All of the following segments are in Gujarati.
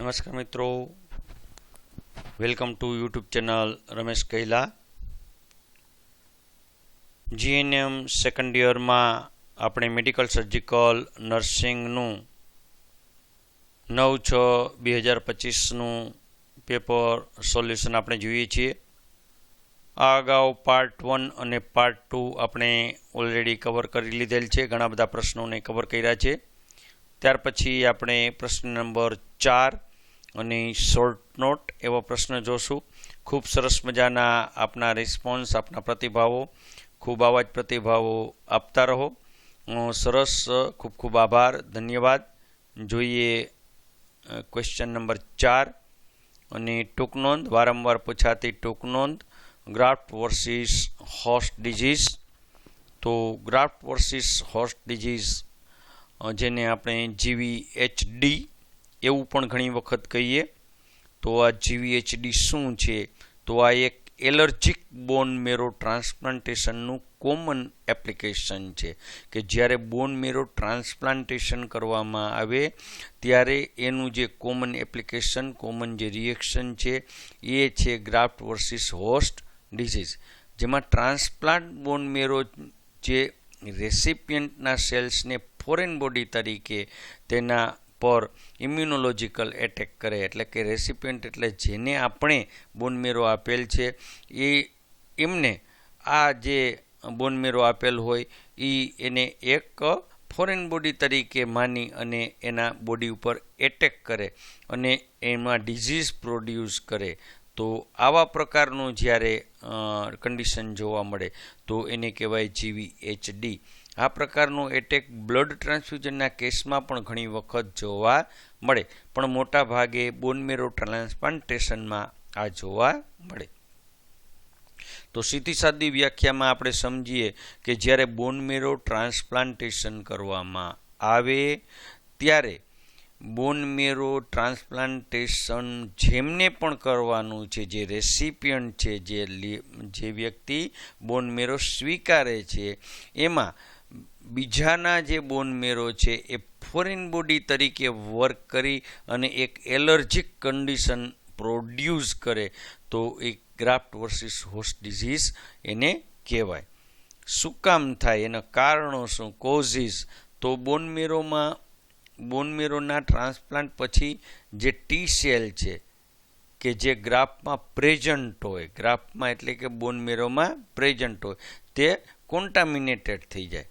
નમસ્કાર મિત્રો. Welcome to YouTube channel Ramesh Kaila. GNM second યરમાં આપણે મેડિકલ સર્જિકલ નર્સિંગનું નવ છ બે હજાર પચીસનું પેપર સોલ્યુશન આપણે જોઈએ છીએ. આ અગાઉ પાર્ટ વન અને પાર્ટ ટુ આપણે ઓલરેડી કવર કરી લીધેલ છે. ઘણા બધા પ્રશ્નોને કવર કર્યા છે. ત્યાર પછી આપણે પ્રશ્ન નંબર ચાર અને શોર્ટ નોટ એવો પ્રશ્ન જોશું. ખૂબ સરસ મજાના આપના રિસ્પોન્સ આપના પ્રતિભાવો. ખૂબ આવા જ પ્રતિભાવો આપતા રહો. સરસ, ખૂબ ખૂબ આભાર, ધન્યવાદ. જોઈએ ક્વેશ્ચન નંબર ચાર. અને ટૂંક નોંધ, વારંવાર પૂછાતી ટૂંક નોંધ ગ્રાફ્ટ વર્સિસ હોસ્ટ ડિઝીઝ તો ગ્રાફ્ટ વર્સિસ હોસ્ટ ડિઝીઝ જેને આપણે જીવી એચડી એવું પણ ઘણી વખત કહીએ, તો આ જીવીએચડી શું છે? તો આ એક એલર્જીક બોન મેરો ટ્રાન્સપ્લાન્ટેશનનું કોમન એપ્લિકેશન છે કે જ્યારે બોન મેરો ટ્રાન્સપ્લાન્ટેશન કરવામાં આવે, ત્યારે એનું જે કોમન એપ્લિકેશન, કોમન જે રિએક્શન છે, એ છે ગ્રાફ્ટ વર્સિસ હોસ્ટ ડિઝીઝ. જેમાં ટ્રાન્સપ્લાન્ટ બોન મેરો જે રેસિપિયન્ટના સેલ્સને ફોરેન બોડી તરીકે તેના પર ઇમ્યુનોલોજીકલ એટેક કરે, એટલે કે રેસિપિયન્ટ એટલે જેને આપણે બોનમેરો આપેલ છે, એ એમને આ જે બોનમેરો આપેલ હોય એ એને એક ફોરેન બોડી તરીકે માની અને એના બોડી ઉપર એટેક કરે અને એમાં ડિઝીઝ પ્રોડ્યુસ કરે. તો આવા પ્રકારનું જ્યારે કન્ડિશન જોવા મળે, તો એને કહેવાય જીવી એચડી આ પ્રકારનો એટેક બ્લડ ટ્રાન્સફ્યુઝનના કેસમાં પણ ઘણી વખત જોવા મળે. પણ મોટા ભાગે બોનમેરો ટ્રાન્સપ્લાન્ટેશનમાં આ જોવા મળે. તો સીધી સાદી વ્યાખ્યામાં આપણે સમજીએ કે જ્યારે બોનમેરો ટ્રાન્સપ્લાન્ટેશન કરવામાં આવે, ત્યારે બોનમેરો ટ્રાન્સપ્લાન્ટેશન જેમને પણ કરવાનું છે, જે રેસિપિયન્ટ છે, જે જે વ્યક્તિ બોનમેરો સ્વીકારે છે, એમાં બીજાના જે બોનમેરો છે, એ ફોરેન બોડી તરીકે વર્ક કરી અને એક એલર્જીક કન્ડિશન પ્રોડ્યુસ કરે, તો એ ગ્રાફ્ટ વર્સિસ હોસ્ટ ડિઝીઝ એને કહેવાય. શું કામ થાય? એના કારણો શું? કોઝિસ તો બોનમેરોમાં, બોનમેરોના ટ્રાન્સપ્લાન્ટ પછી જે ટી સેલ છે, કે જે ગ્રાફમાં પ્રેઝન્ટ હોય ગ્રાફમાં એટલે કે બોનમેરોમાં પ્રેઝન્ટ હોય, તે કોન્ટામિનેટેડ થઈ જાય.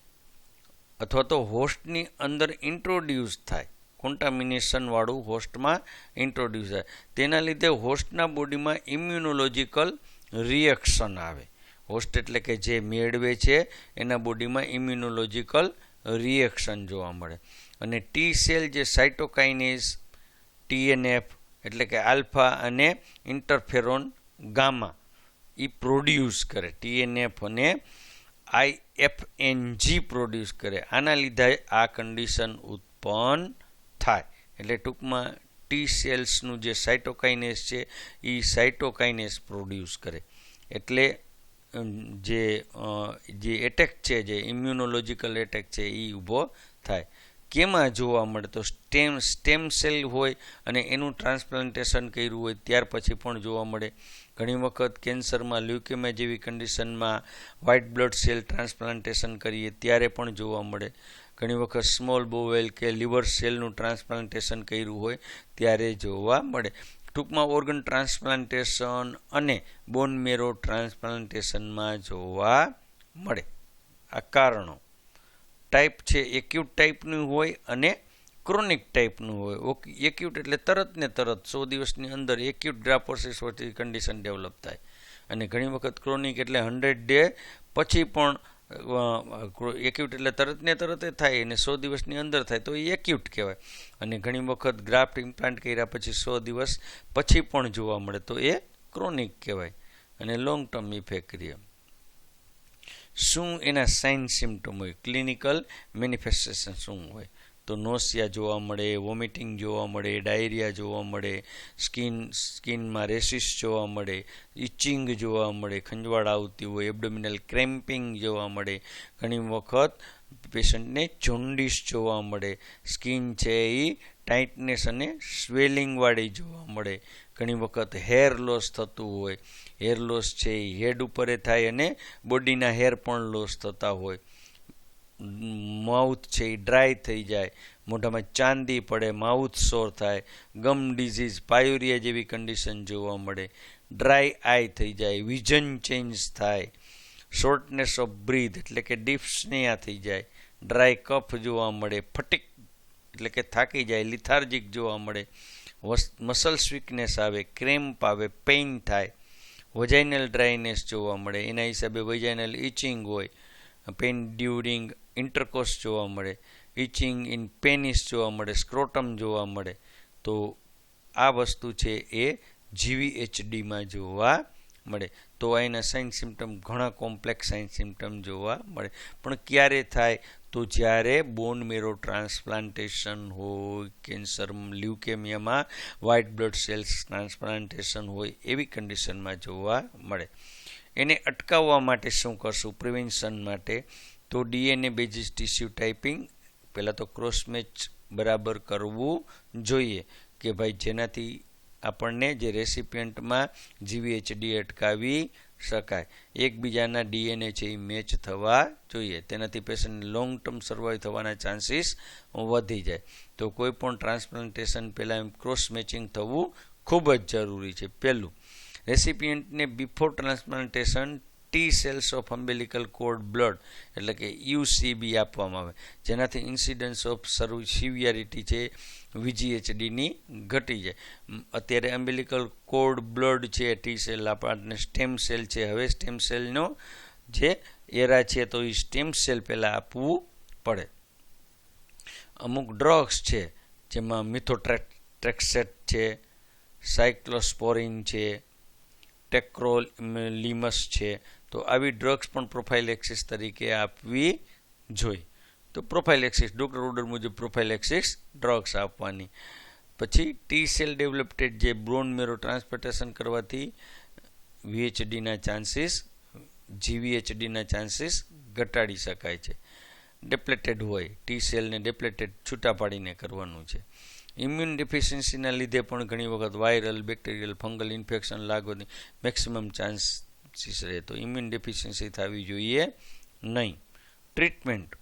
અથવા તો હોસ્ટની અંદર ઇન્ટ્રોડ્યુસ થાય. કોન્ટામિનેશનવાળું હોસ્ટમાં ઇન્ટ્રોડ્યુસ થાય. તેના લીધે હોસ્ટના બોડીમાં ઇમ્યુનોલોજીકલ રિએક્શન આવે. હોસ્ટ એટલે કે જે મેળવે છે, એના બોડીમાં ઇમ્યુનોલોજીકલ રિએક્શન જોવા મળે. અને ટી સેલ જે સાઇટોકાઇનેસ ટીએનએફ એટલે કે આલ્ફા અને ઇન્ટરફેરોન ગામા એ પ્રોડ્યુસ કરે. ટીએનએફ અને આઈએફએનજી પ્રોડ્યુસ કરે. આના લીધે આ કન્ડિશન ઉત્પન્ન થાય. એટલે ટૂંકમાં ટી સેલ્સનું જે સાઇટોકાઇનેસ છે એ સાઇટોકાઇનેસ પ્રોડ્યુસ કરે. એટલે જે જે એટેક છે, જે ઇમ્યુનોલોજીકલ એટેક છે એ ઊભો થાય. કેમાં જોવા મળે તો સ્ટેમ સ્ટેમ સેલ હોય અને એનું ટ્રાન્સપ્લાન્ટેશન કર્યું હોય, ત્યાર પછી પણ જોવા મળે. ઘણી વખત કેન્સરમાં, લ્યુકેમિયા જેવી કન્ડિશનમાં વ્હાઇટ બ્લડ સેલ ટ્રાન્સપ્લાન્ટેશન કરીએ ત્યારે પણ જોવા મળે. ઘણી વખત સ્મોલ બોવેલ કે લિવર સેલનું ટ્રાન્સપ્લાન્ટેશન કર્યું હોય ત્યારે જોવા મળે. ટૂંકમાં ઓર્ગન ટ્રાન્સપ્લાન્ટેશન અને બોન મેરો ટ્રાન્સપ્લાન્ટેશનમાં જોવા મળે. આ કારણો. ટાઈપ છે એક્યુટ ટાઈપનું હોય અને ક્રોનિક ટાઈપનું હોય. ઓકે, એક્યુટ એટલે તરત ને તરત સો દિવસની અંદર એક્યુટ ગ્રાફોસિસ વચ્ચે કન્ડિશન ડેવલપ થાય. અને ઘણી વખત ક્રોનિક એટલે હંડ્રેડ ડે પછી પણ એક્યુટ એટલે તરત ને તરત થાય અને સો દિવસની અંદર થાય તો એ એક્યુટ કહેવાય. અને ઘણી વખત ગ્રાફ્ટ ઇમ્પ્લાન્ટ કર્યા પછી સો દિવસ પછી પણ જોવા મળે તો એ ક્રોનિક કહેવાય. અને લોંગ ટર્મ ઇફેક્ટ રહે. શું એના સાઇન સિમ્ટમ હોય? ક્લિનિકલ મેનિફેસ્ટેશન શું હોય? તો નોસિયા જોવા મળે, વોમિટિંગ જોવા મળે, ડાયરિયા જોવા મળે, સ્કિન, સ્કિનમાં રેસિસ જોવા મળે, ઇચિંગ જોવા મળે, ખંજવાળ આવતી હોય, એબડોમિનલ ક્રેમ્પિંગ જોવા મળે. ઘણી વખત પેશન્ટને જોન્ડિસ જોવા મળે, સ્કિન છે એ ટાઇટનેસ અને સ્વેલિંગવાળી જોવા મળે. ઘણી વખત હેર લોસ થતું હોય, હેર લોસ છે એ હેડ ઉપરે થાય અને બોડીના હેર પણ લોસ થતા હોય. માઉથ છે એ ડ્રાય થઈ જાય, મોઢામાં ચાંદી પડે, માઉથ સોર થાય, ગમ ડિઝીઝ પાયુરિયા જેવી કન્ડિશન જોવા મળે. ડ્રાય આઈ થઈ જાય વિઝન ચેન્જ થાય. શોર્ટનેસ ઓફ બ્રીથ એટલે કે ડિપ્સનિયા થઈ જાય. ડ્રાય કફ જોવા મળે, ફટીક એટલે કે થાકી જાય લિથાર્જિક જોવા મળે. મસલ્સ વીકનેસ આવે ક્રેમ્પ આવે પેઇન થાય. વજાઇનલ ડ્રાયનેસ જોવા મળે, એના હિસાબે વજાઇનલ ઇચિંગ હોય પેઇન ડ્યુરિંગ ઇન્ટરકોસ જોવા મળે, ઇચિંગ ઇન પેનિસ જોવા મળે, સ્ક્રોટમ જોવા મળે, તો આ વસ્તુ છે એ જીવીએચડીમાં જોવા મળે. તો એના સાઇન સિમ્ટમ ઘણા કોમ્પ્લેક્સ સાઇન સિમ્ટમ જોવા મળે. પણ ક્યારે થાય? તો જ્યારે બોન મેરો ટ્રાન્સપ્લાન્ટેશન હોય કેન્સર લ્યુકેમિયામાં વ્હાઇટ બ્લડ સેલ્સ ટ્રાન્સપ્લાન્ટેશન હોય, એવી કન્ડિશનમાં જોવા મળે. એને અટકાવવા માટે શું કરશું? પ્રિવેન્શન માટે તો ડીએનએ બેઝિસ ટીસ્યુ ટાઈપિંગ પહેલાં તો ક્રોસ મેચ બરાબર કરવું જોઈએ કે ભાઈ જેનાથી આપણને જે રેસિપિયન્ટમાં જીવીએચડી અટકાવી શકાય. એકબીજાના ડીએનએ છે એ મેચ થવા જોઈએ. તેનાથી પેશન્ટ લોંગ ટર્મ સર્વાઈવ થવાના ચાન્સીસ વધી જાય. તો કોઈ પણ ટ્રાન્સપ્લાન્ટેશન પહેલાં ક્રોસ મેચિંગ થવું ખૂબ જ જરૂરી છે. પહેલું રેસિપિયન્ટને before transplantation T cells of umbilical cord blood એટલે કે યુસીબી આપવામાં આવે. જેનાથી ઇન્સિડન્સ ઓફ સર્વ સિવિયરિટી છે વીજીએચડીની ઘટી જાય. અત્યારે અમ્બેલિકલ કોડ બ્લડ છે ટી સેલ આપણને સ્ટેમ સેલ છે. હવે સ્ટેમ સેલનો જે એરા છે, તો એ સ્ટેમ સેલ પહેલાં આપવું પડે. અમુક ડ્રગ્સ છે, જેમાં મિથોટ્રેક્સેટ છે સાયક્લોસ્પોરિન છે ટેક્રોલિમસ છે તો આવી ડ્રગ્સ પણ પ્રોફાઇલ એક્સિસ તરીકે આપવી જોઈ તો પ્રોફાઇલ એક્સિસ ડૉક્ટર ઓર્ડર મુજબ પ્રોફાઇલ એક્સિસ ડ્રગ્સ આપવાની. પછી ટી સેલ ડેવલપટેડ જે બ્રોન મેરો ટ્રાન્સપ્લાન્ટેશન કરવાથી વીએચડીના ચાન્સીસ જીવીએચડીના ચાન્સીસ ઘટાડી શકાય છે. ડેપ્લેટેડ હોય ટી સેલને ડેપ્લેટેડ છૂટા પાડીને કરવાનું છે. ઇમ્યુન ડિફિશિયન્સીના લીધે પણ ઘણી વખત વાયરલ બેક્ટેરિયલ ફંગલ ઇન્ફેક્શન લાગવાની મેક્સિમમ ચાન્સીસ રહે તો ઇમ્યુન ડેફિશિયન્સી થવી જોઈએ નહીં. ટ્રીટમેન્ટ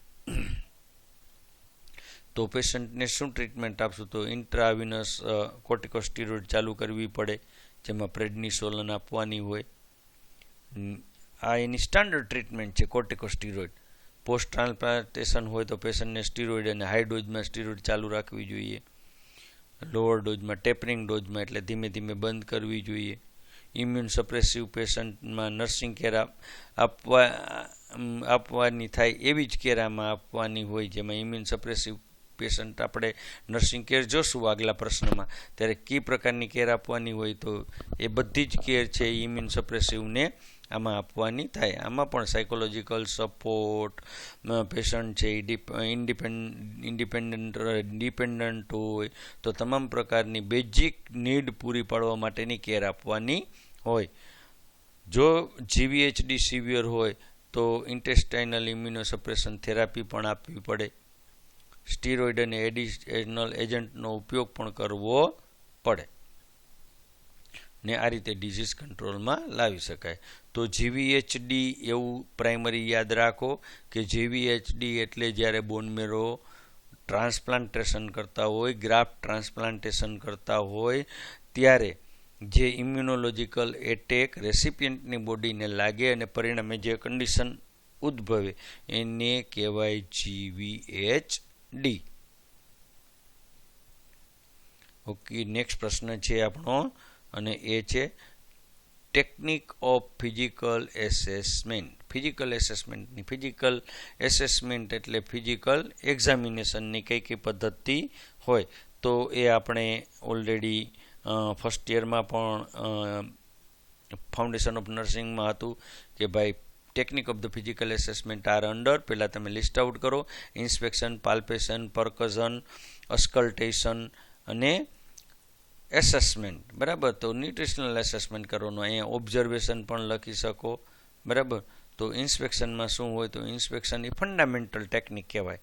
તો પેશન્ટને શું ટ્રીટમેન્ટ આપશું? તો ઇન્ટ્રાવિનસ કોર્ટિકોસ્ટીરોઇડ ચાલુ કરવી પડે, જેમાં પ્રેડનિસોલન આપવાની હોય. આ એની સ્ટાન્ડર્ડ ટ્રીટમેન્ટ છે કોર્ટિકોસ્ટીરોઇડ પોસ્ટ ટ્રાન્સપ્લાન્ટેશન હોય તો પેશન્ટને સ્ટીરોઇડ અને હાઈ ડોઝમાં સ્ટીરોઇડ ચાલુ રાખવી જોઈએ. લોઅર ડોઝમાં ટેપરિંગ ડોઝમાં એટલે ધીમે ધીમે બંધ કરવી જોઈએ. ઇમ્યુન સપ્રેસિવ પેશન્ટમાં નર્સિંગ કેર આપવા આપવાની થાય એવી જ કેરામાં આપવાની હોય જેમાં ઇમ્યુન સપ્રેસિવ પેશન્ટ આપણે નર્સિંગ કેર જોશું આગલા પ્રશ્નમાં. ત્યારે કઈ પ્રકારની કેર આપવાની હોય તો એ બધી જ કેર છે ઇમ્યુન સપ્રેસિવને આમાં આપવાની થાય. આમાં પણ સાયકોલોજીકલ સપોર્ટ પેશન્ટ છે ઇન્ડિપેન્ડ ઇન્ડિપેન્ડન્ટ ડિપેન્ડન્ટ હોય તો તમામ પ્રકારની બેઝિક નીડ પૂરી પાડવા માટેની કેર આપવાની હોય. જો જીવીએચડી સિવિયર હોય, તો ઇન્ટેસ્ટાઇનલ ઇમ્યુનોસપ્રેશન થેરાપી પણ આપવી પડે. સ્ટીરોઇડ અને એડિશનલ એજન્ટનો ઉપયોગ પણ કરવો પડે. ને આ રીતે ડિઝીઝ કંટ્રોલમાં લાવી શકાય. તો જીવીએચડી એવું પ્રાઇમરી યાદ રાખો કે જીવીએચડી એટલે જ્યારે બોનમેરો ટ્રાન્સપ્લાન્ટેશન કરતા હોય ગ્રાફ ટ્રાન્સપ્લાન્ટેશન કરતા હોય, ત્યારે જે ઇમ્યુનોલોજીકલ એટેક રેસિપિયન્ટની બોડીને લાગે અને પરિણામે જે કન્ડિશન ઉદ્ભવે, એને કહેવાય જીવીએચ ડી ઓકે નેક્સ્ટ પ્રશ્ન છે આપણો, અને એ છે technique of physical assessment physical એસેસમેન્ટની physical assessment એટલે ફિઝિકલ એક્ઝામિનેશનની કઈ કઈ પદ્ધતિ હોય, તો એ આપણે ઓલરેડી ફર્સ્ટ યરમાં પણ ફાઉન્ડેશન ઓફ નર્સિંગમાં હતું કે ભાઈ technique of the physical assessment are under પહેલાં તમે લિસ્ટ આઉટ કરો. ઇન્સ્પેક્શન પાલ્પેશન પરકઝન અસ્કલ્ટેશન અને એસેસમેન્ટ બરાબર? તો ન્યુટ્રિશનલ એસેસમેન્ટ કરવાનું. અહીંયા ઓબ્ઝર્વેશન પણ લખી શકો. બરાબર? તો ઇન્સ્પેક્શનમાં શું હોય તો ઇન્સ્પેક્શન એ ફંડામેન્ટલ ટેકનિક કહેવાય.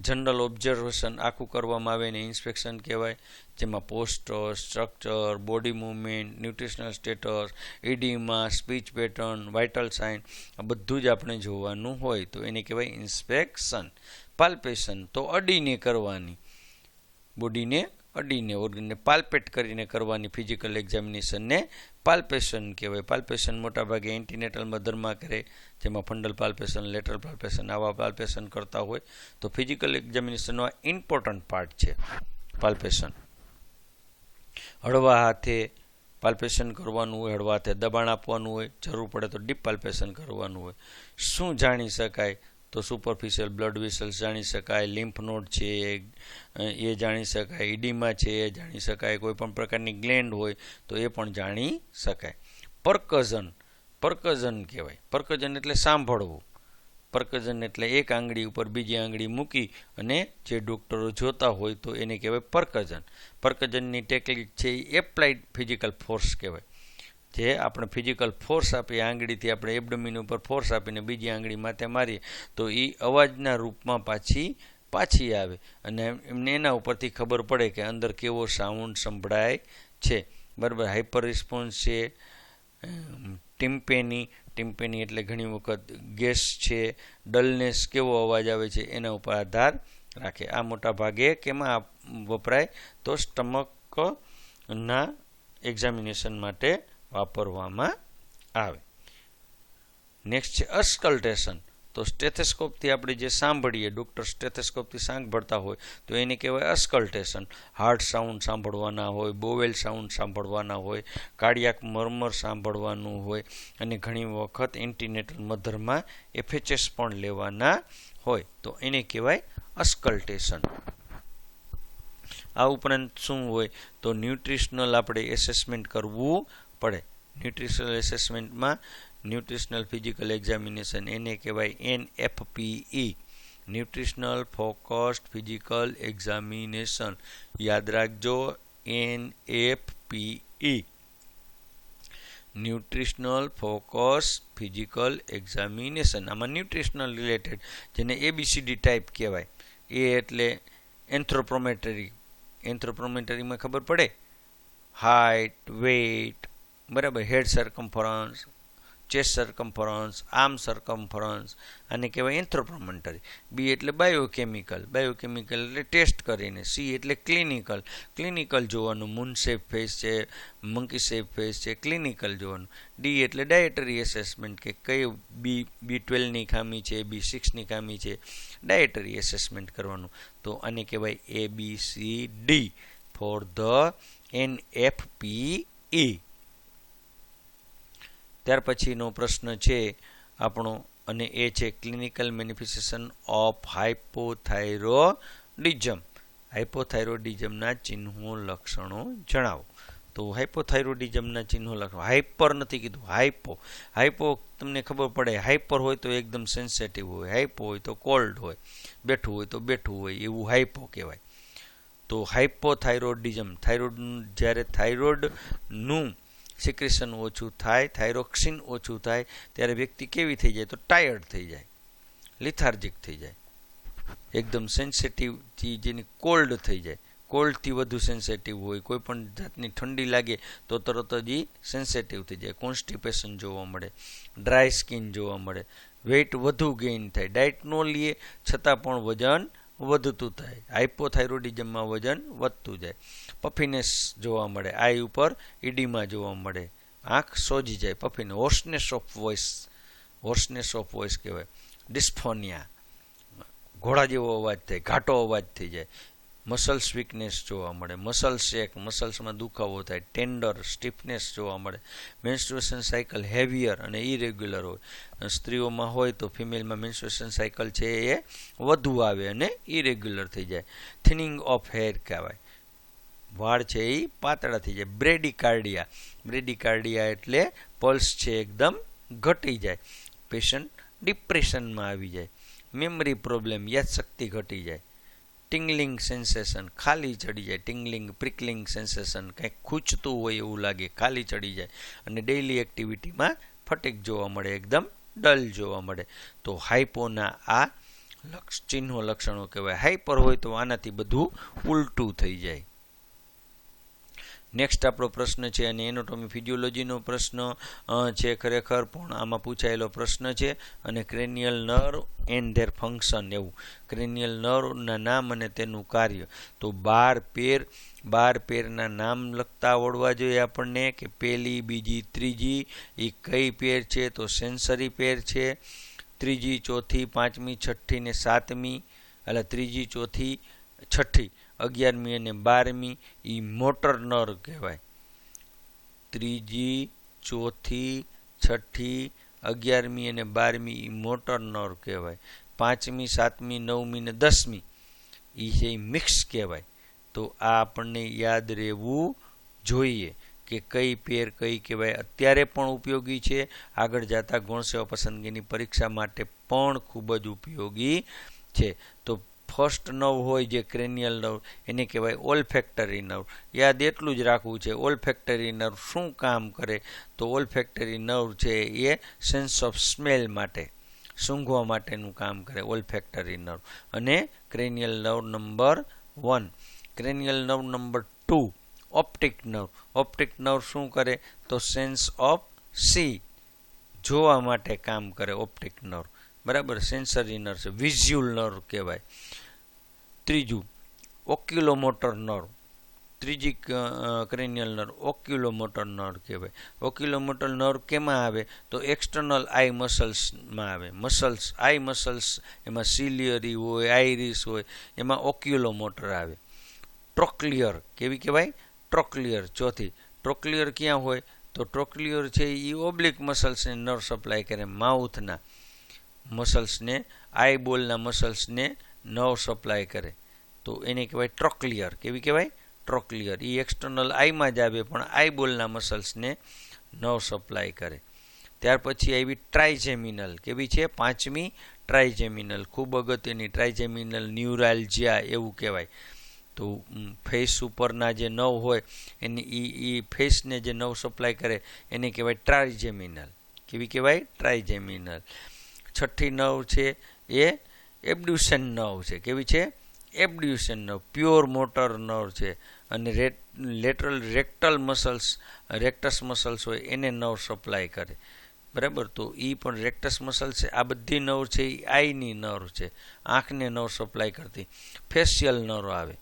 જનરલ ઓબ્ઝર્વેશન આખું કરવામાં આવે એને ઇન્સ્પેક્શન કહેવાય, જેમાં posture, structure, body movement, nutritional status edema speech pattern, vital sign, આ બધું જ આપણે જોવાનું હોય તો એને કહેવાય ઇન્સ્પેક્શન. પાલ્પેશન તો અડીને કરવાની. બોડીને અડીને, ઓર્ગનને પાલ્પેટ કરીને કરવાની ફિઝિકલ એક્ઝામિનેશનને પાલ્પેશન કહેવાય. પાલ્પેશન મોટાભાગે એન્ટીનેટલ મધરમાં કરે, જેમાં ફંડલ પાલ્પેશન લેટરલ પાલ્પેશન આવા પાલ્પેશન કરતા હોય. તો ફિઝિકલ એક્ઝામિનેશનનો આ ઇમ્પોર્ટન્ટ પાર્ટ છે પાલ્પેશન હળવા હાથે પાલ્પેશન કરવાનું હોય, હળવા હાથે દબાણ આપવાનું હોય, જરૂર પડે તો ડીપ પાલ્પેશન કરવાનું હોય. શું જાણી શકાય? તો સુપરફિશિયલ બ્લડ વેસલ્સ જાણી શકાય લિમ્ફ નોડ છે એ જાણી શકાય ઈડીમાં છે એ જાણી શકાય, કોઈ પણ પ્રકારની ગ્લેન્ડ હોય તો એ પણ જાણી શકાય. પરકઝન પરકઝન કહેવાય. પરકઝન એટલે સાંભળવું. પરકઝન એટલે એક આંગળી ઉપર બીજી આંગળી મૂકી અને જે ડૉક્ટરો જોતા હોય તો એને કહેવાય પરકઝન પરકઝનની ટેકનિક છે એ એપ્લાઇડ ફિઝિકલ ફોર્સ કહેવાય. જે આપણે ફિઝિકલ ફોર્સ આપીએ, આંગળીથી આપણે એબડમીન ઉપર ફોર્સ આપીને બીજી આંગળી માથે મારીએ, તો એ અવાજના રૂપમાં પાછી પાછી આવે. અને એમને એના ઉપરથી ખબર પડે કે અંદર કેવો સાઉન્ડ સંભળાય છે. બરાબર હાઇપર રિસ્પોન્સ છે ટિમ્પેની ટિમ્પેની એટલે ઘણી વખત ગેસ છે ડલનેસ કેવો અવાજ આવે છે, એના ઉપર આધાર રાખે. આ મોટા ભાગે કેમાં વપરાય? તો સ્ટમકના એક્ઝામિનેશન માટે વાપરવામાં આવે. નેક્સ્ટ છે અસ્કલ્ટેશન. તો સ્ટેથેસ્કોપથી આપણે જે સાંભળીએ, ડૉક્ટર સ્ટેથેસ્કોપથી સાંભળતા હોય, તો એને કહેવાય અસ્કલ્ટેશન. હાર્ટ સાઉન્ડ સાંભળવાના હોય, બોવેલ સાઉન્ડ સાંભળવાના હોય, કાર્ડિયાક મરમર સાંભળવાનું હોય, અને ઘણી વખત એન્ટીનેટલ મધરમાં એફએચએસ પણ લેવાના હોય. તો એને કહેવાય અસ્કલ્ટેશન. આ ઉપરાંત શું હોય? તો ન્યુટ્રિશનલ આપણે એસેસમેન્ટ કરવું પડે. ન્યુટ્રિશનલ એસેસમેન્ટમાં ન્યુટ્રિશનલ ફિઝિકલ એક્ઝામિનેશન એને કહેવાય N F P E nutritional focused physical examination યાદ રાખજો N F P E nutritional focus physical examination આમાં ન્યુટ્રિશનલ રિલેટેડ જેને A B C D type કહેવાય. એ એટલે એન્થ્રોપ્રોમેટરી એન્થ્રોપ્રોમેટરીમાં ખબર પડે? હાઇટ વેઇટ બરાબર હેડ સરકમ્ફરન્સ ચેસ્ટ સરકમ્ફરન્સ આર્મ સરકમ્ફરન્સ આને કહેવાય એન્થ્રોપ્રોમેન્ટરી બી એટલે બાયોકેમિકલ બાયોકેમિકલ એટલે ટેસ્ટ કરીને. સી એટલે ક્લિનિકલ ક્લિનિકલ જોવાનું મૂન શેપ ફેસ છે મંકી શેપ ફેસ છે ક્લિનિકલ જોવાનું. ડી એટલે ડાયટરી એસેસમેન્ટ કે કઈ બી બી ટ્વેલ્વની ખામી છે બી સિક્સની ખામી છે ડાયટરી એસેસમેન્ટ કરવાનું. તો આને કહેવાય A B C D for the N F P E ત્યાર પછીનો પ્રશ્ન છે આપણો, અને એ છે ક્લિનિકલ મેનિફિસ્ટેશન ઓફ હાઇપોથાઇરોડિઝમ હાઇપોથાઇરોડિઝમના ચિહ્નો લક્ષણો જણાવો. તો હાઇપોથાઇરોડિઝમના ચિહ્નો લક્ષણો. હાઇપર નથી કીધું હાઇપો હાઇપો તમને ખબર પડે હાઇપર હોય તો એકદમ સેન્સેટિવ હોય હાઇપો હોય તો કોલ્ડ હોય, બેઠું હોય તો બેઠું હોય, એવું હાઇપો કહેવાય. તો હાઇપોથાઇરોડિઝમ થાઇરોઇડ જ્યારે થાઇરોઇડનું સિક્રેશન ઓછું થાય થાઇરોક્સિન ઓછું થાય, ત્યારે વ્યક્તિ કેવી થઈ જાય? તો ટાયર્ડ થઈ જાય લિથાર્જિક થઈ જાય. એકદમ સેન્સિટિવ જેની કોલ્ડ થઈ જાય. કોલ્ડથી વધુ સેન્સિટિવ હોય, કોઈ પણ જાતની ઠંડી લાગે, તો તરત જ એ સેન્સિટિવ થઈ જાય. કોન્સ્ટિપેશન જોવા મળે ડ્રાય સ્કિન જોવા મળે. વેઇટ વધુ ગેઇન થાય. ડાયટ ન લઈએ છતાં પણ વજન વધતું થાય. હાઇપોથાઇરોડિઝમમાં વજન વધતું જાય. પફીનેસ જોવા મળે. આઈ ઉપર ઈડીમાં જોવા મળે. આંખ સોજી જાય. પફીને hoarseness of voice, hoarseness of voice કહેવાય. ડિસ્ફોનિયા. ઘોડા જેવો અવાજ થાય. ઘાટો અવાજ થઈ જાય. મસલ્સ વીકનેસ જોવા મળે. મસલ શેક મસલ્સમાં દુખાવો થાય ટેન્ડર સ્ટીફનેસ જોવા મળે. મેન્સ્ટ્રુએશન સાયકલ હેવિયર અને ઇરેગ્યુલર હોય. સ્ત્રીઓમાં હોય તો ફિમેલમાં મેન્સ્ટ્રુએશન સાયકલ છે એ વધુ આવે અને ઇરેગ્યુલર થઈ જાય. થિનિંગ ઓફ હેર કહેવાય. વાળ છે એ પાતળા થઈ જાય. બ્રેડિકાર્ડિયા બ્રેડિકાર્ડિયા એટલે પલ્સ છે એકદમ ઘટી જાય. પેશન્ટ ડિપ્રેશનમાં આવી જાય. મેમરી પ્રોબ્લેમ યાદશક્તિ ઘટી જાય. ટિંગલિંગ સેન્સેશન ખાલી ચડી જાય ટિંગલિંગ પ્રિકલિંગ સેન્સેશન કંઈક ખૂંચતું હોય એવું લાગે, ખાલી ચડી જાય. અને ડેઇલી એક્ટિવિટીમાં ફટીક જોવા મળે, એકદમ ડલ જોવા મળે. તો હાઇપોના આ લક્ષ, ચિહ્નો લક્ષણો કહેવાય. હાઇપર હોય તો આનાથી બધું ઉલટું થઈ જાય. નેક્સ્ટ આપણો પ્રશ્ન છે અને એનોટોમી ફિઝિયોલોજીનો પ્રશ્ન છે ખરેખર, પણ આમાં પૂછાયેલો પ્રશ્ન છે અને cranial nerve and their function એવું. ક્રેનિયલ નર્વના નામ અને તેનું કાર્ય. તો બાર પેર, બાર પેરના નામ લખતા આવડવા જોઈએ આપણને કે પહેલી, બીજી, ત્રીજી, એ કઈ પેર છે? તો સેન્સરી પેર છે. ત્રીજી, ચોથી, પાંચમી, છઠ્ઠી ને સાતમી. એટલે ત્રીજી, ચોથી છઠ્ઠી, અગિયારમી અને બારમી એ મોટર નર કહેવાય. ત્રીજી, ચોથી, છઠ્ઠી, અગિયારમી અને બારમી એ મોટર નર કહેવાય. પાંચમી, સાતમી, નવમી ને દસમી એ છે મિક્સ કહેવાય. તો આ આપણને યાદ રહેવું જોઈએ કે કઈ પેર કઈ કહેવાય. અત્યારે પણ ઉપયોગી છે. આગળ જતા ગુણસેવા પસંદગીની પરીક્ષા માટે પણ ખૂબ જ ઉપયોગી છે. તો ફર્સ્ટ નવ હોય જે ક્રેનિયલ નર્વ એને કહેવાય ઓલફેક્ટરી નર્વ યાદ એટલું જ રાખવું છે, ઓલફેક્ટરી નર્વ શું કામ કરે? તો ઓલફેક્ટરી નર્વ છે એ સેન્સ ઓફ સ્મેલ માટે, સૂંઘવા માટેનું કામ કરે ઓલફેક્ટરી નર્વ. અને cranial nerve number one. Cranial nerve number two, optic nerve. Optic nerve શું કરે? તો સેન્સ ઓફ સી જોવા માટે કામ કરે ઓપ્ટિક નર્વ. બરાબર સેન્સરી નર્વ છે વિઝ્યુઅલ નર્વ કહેવાય. ત્રીજું ઓક્યુલોમોટર નર્વ ત્રીજી ક્રેનિયલ નર્વ ઓક્યુલોમોટર નર્વ કહેવાય. ઓક્યુલોમોટર નર્વ કેમાં આવે? તો એક્સટર્નલ આઈ મસલ્સમાં આવે. મસલ્સ આઈ મસલ્સ એમાં સિલિયરી હોય આઈરિસ હોય, એમાં ઓક્યુલોમોટર આવે. ટ્રોક્લિયર કેવી કહેવાય? ટ્રોક્લિયર ચોથી. ટ્રોક્લિયર ક્યાં હોય? તો ટ્રોક્લિયર છે એ ઓબ્લિક મસલ્સને નર્વ સપ્લાય કરે માઉથના મસલ્સને આઈબોલના મસલ્સને નવ સપ્લાય કરે. તો એને કહેવાય ટ્રોક્લિયર. કેવી કહેવાય? ટ્રોક્લિયર. એ એક્સટર્નલ આઈમાં જ આવે, પણ આઈબોલના મસલ્સને નવ સપ્લાય કરે. ત્યાર પછી આવી ટ્રાઇજેમિનલ. કેવી છે? પાંચમી ટ્રાઇજેમિનલ. ખૂબ અગત્યની ટ્રાઇજેમિનલ ન્યુરાલ્જિયા એવું કહેવાય. તો ફેસ ઉપરના જે નવ હોય, એની એ એ ફેસને જે નવ સપ્લાય કરે, એને કહેવાય ટ્રાઇજેમિનલ. કેવી કહેવાય? ટ્રાઇજેમિનલ. છઠ્ઠી નવ છે એ એબડ્યુશન નવ છે. કેવી છે? એબડ્યુશન નવ. પ્યોર મોટર નર્વ છે. અને lateral rectal muscles, rectus muscles હોય એને નવ સપ્લાય કરે. બરાબર? તો એ પણ રેક્ટસ મસલ છે. આ બધી નવ છે એ આઈની નર્વ છે. આંખને નવ સપ્લાય કરતી. ફેશિયલ નર્વ આવે.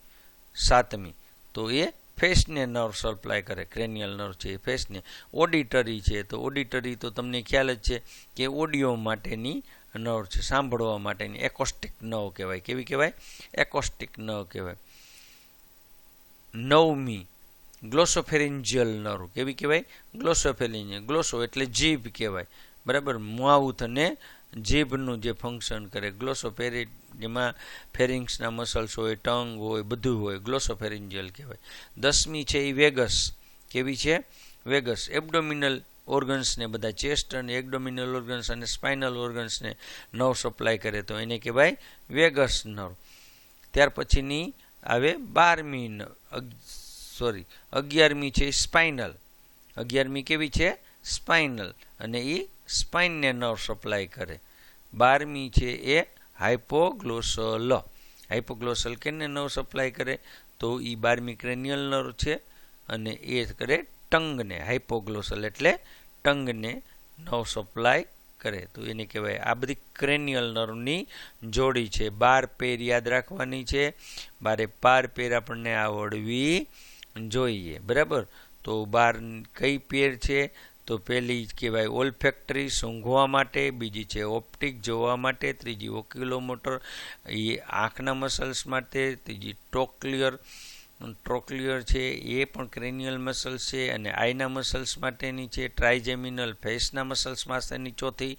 સાતમી. તો એ ફેસને નર્વ સપ્લાય કરે, ક્રેનિયલ નર્વ છે એ ફેસને. ઓડિટરી છે તો ઓડિટરી તો તમને ખ્યાલ જ છે કે ઓડિયો માટેની નર્વ છે, સાંભળવા માટેની. એકોસ્ટિક નવ કહેવાય. કેવી કહેવાય? એકોસ્ટિક નવ કહેવાય. નવમી, ગ્લોસોફેરિન્જિયલ નર્વ. કેવી કહેવાય? ગ્લોસોફેરિન્જિયલ ગ્લોસો એટલે જીભ કહેવાય. બરાબર? માઉથ અને જીભનું જે ફંક્શન કરે ગ્લોસોફેરી જેમાં ફેરિંગ્સના મસલ્સ હોય ટંગ હોય, બધું હોય ગ્લોસોફેરિન્જિયલ કહેવાય. દસમી છે એ વેગસ. કેવી છે? વેગસ. એબડોમિનલ ઓર્ગન્સને બધા ચેસ્ટ અને એબડોમિનલ ઓર્ગન્સ અને સ્પાઇનલ ઓર્ગન્સને નવ સપ્લાય કરે, તો એને કહેવાય વેગસ નર્વ ત્યાર પછીની આવે બારમી સોરી અગિયારમી છે સ્પાઇનલ અગિયારમી કેવી છે? સ્પાઇનલ અને એ સ્પાઇનને નર્વ સપ્લાય કરે. બારમી છે એ હાઇપોગ્લોસલ હાઇપોગ્લોસલ કેને નર્વ સપ્લાય કરે? તો એ બારમી ક્રેનિયલ નર્વ છે અને એ કરે ટંગને હાઇપોગ્લોસલ એટલે ટંગને નવ સપ્લાય કરે. તો એને કહેવાય આ બધી ક્રેનિયલ નર્વની જોડી છે. બાર પેર યાદ રાખવાની છે. બારે પાર પેર આપણને આવડવી જોઈએ. બરાબર? તો બાર કઈ પેર છે? તો પહેલી કહેવાય ઓલફેક્ટરી સૂંઘવા માટે, બીજી છે ઓપ્ટિક જોવા માટે, ત્રીજી ઓક્યુલોમોટર એ આંખના મસલ્સ માટે, ત્રીજી ટોકલિયર ટ્રોક્લિયર છે એ પણ ક્રેનિયલ મસલ્સ છે અને આઈના મસલ્સ માટેની છે, ટ્રાઇજેમિનલ ફેસના મસલ્સ માટેની ચોથી,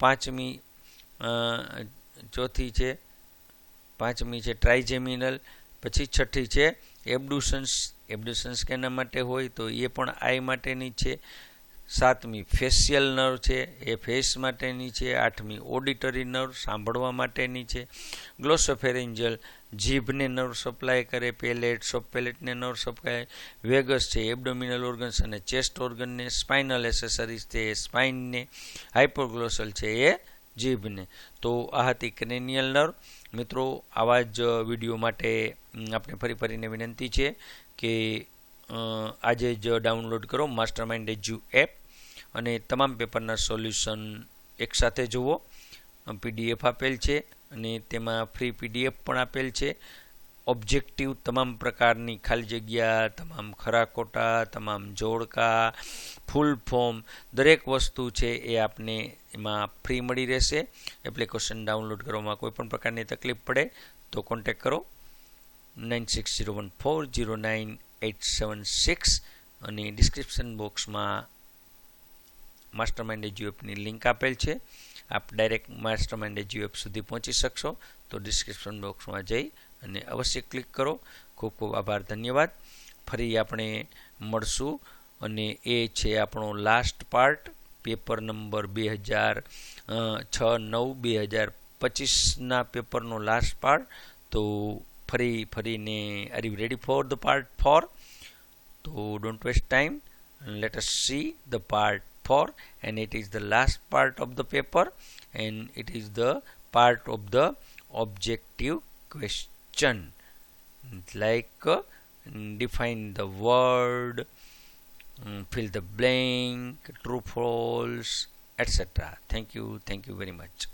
પાંચમી ચોથી છે, પાંચમી છે ટ્રાઇજેમિનલ, પછી છઠ્ઠી છે એબડુસન્સ. એબડુસન્સ કેના માટે હોય તો એ પણ આઈ માટેની છે. સાતમી ફેશિયલ નર્વ છે, એ ફેસ માટેની છે. આઠમી ઓડિટરી નર્વ સાંભળવા માટેની છે. ગ્લોસોફેરેન્જલ જીભને નર્વ સપ્લાય કરે પેલેટ સોપ પેલેટને નર્વ સપ્લાય વેગસ છે એબડોમિનલ ઓર્ગન્સ અને ચેસ્ટ ઓર્ગનને સ્પાઇનલ એસેસરીઝ છે, એ સ્પાઇનને હાઇપોગ્લોસલ છે, એ જીભને. તો આ હતી ક્રેનિયલ નર્વ મિત્રો, આવા જ વીડિયો માટે આપણે ફરી ફરીને વિનંતી છે કે આજે જ ડાઉનલોડ કરો માસ્ટર માઇન્ડ એજ્યુ એપ અને તમામ પેપરના સોલ્યુશન એકસાથે જુઓ. પીડીએફ આપેલ છે અને તેમાં ફ્રી પીડીએફ પણ આપેલ છે. ઓબ્જેક્ટિવ તમામ પ્રકારની ખાલી જગ્યા, તમામ ખરા ખોટા તમામ જોડકા ફૂલ ફોર્મ દરેક વસ્તુ છે એ આપને એમાં ફ્રી મળી રહેશે. એપ્લિકેશન ડાઉનલોડ કરવામાં કોઈ પણ પ્રકારની તકલીફ પડે તો કોન્ટેક કરો. Nine six zero one four zero nine eight seven six અને ડિસ્ક્રિપ્શન બોક્સમાં માસ્ટર માઇન્ડ એજ્યુ એપની લિંક આપેલ છે. આપ direct master mind edu app સુધી પહોંચી શકશો. તો ડિસ્ક્રિપ્શન બોક્સમાં જઈ અને અવશ્ય ક્લિક કરો. ખૂબ ખૂબ આભાર, ધન્યવાદ. ફરી આપણે મળશું. અને એ છે આપણો લાસ્ટ પાર્ટ પેપર નંબર બે હજાર છ નવ બે હજાર પચીસના પેપરનો લાસ્ટ પાર્ટ તો ફરી ફરીને are you ready for the part four so don't waste time. And let us see the part for and it is the last part of the paper and it is the part of the objective question. Like uh, define the word um, fill the blank true false etc thank you thank you very much.